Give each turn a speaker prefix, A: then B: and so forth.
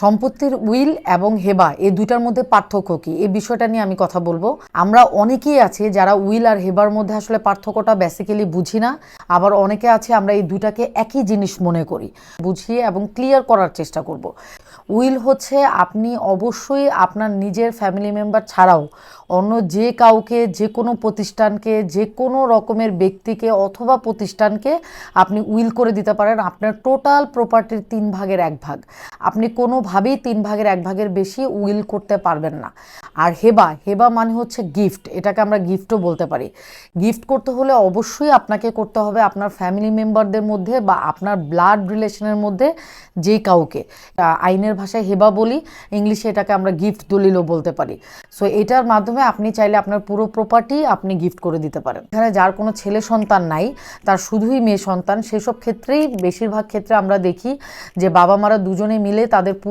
A: সম্পত্তির উইল এবং হেবা, এই দুইটার মধ্যে পার্থক্য কি? এই বিষয়টা নিয়ে আমি কথা বলব। আমরা অনেকেই আছে যারা উইল আর হেবার মধ্যে আসলে পার্থক্যটা বেসিক্যালি বুঝি না। আবার অনেকে আছে, আমরা এই দুইটাকে একই জিনিস মনে করি। বুঝিয়ে এবং ক্লিয়ার করার চেষ্টা করব। উইল হচ্ছে আপনি অবশ্যই আপনার নিজের ফ্যামিলি মেম্বার ছাড়াও অন্য যে কাউকে, যে কোনো প্রতিষ্ঠানকে, যে কোনো রকমের ব্যক্তিকে অথবা প্রতিষ্ঠানকে আপনি উইল করে দিতে পারেন। আপনার টোটাল প্রপার্টির তিন ভাগের এক ভাগ। আপনি কোনোভাবেই তিন ভাগের এক ভাগের বেশি উইল করতে পারবেন না। আর হেবা হেবা মানে হচ্ছে গিফট এটাকে আমরা গিফটও বলতে পারি। গিফট করতে হলে অবশ্যই আপনাকে করতে হবে আপনার ফ্যামিলি মেম্বারদের মধ্যে বা আপনার ব্লাড রিলেশনের মধ্যে যে কাউকে। আইনের ভাষায় হেবা বলি, ইংলিশে এটাকে আমরা গিফট দলিলও বলতে পারি। সো এটার মাধ্যমে আপনি চাইলে আপনার পুরো প্রপার্টি আপনি গিফট করে দিতে পারেন। এখানে যার কোনো ছেলে সন্তান নাই, তার শুধুই মেয়ে সন্তান, সেসব ক্ষেত্রেই বেশিরভাগ ক্ষেত্রে আমরা দেখি যে বাবা মারা দুজনে মিলে তাদের পুরো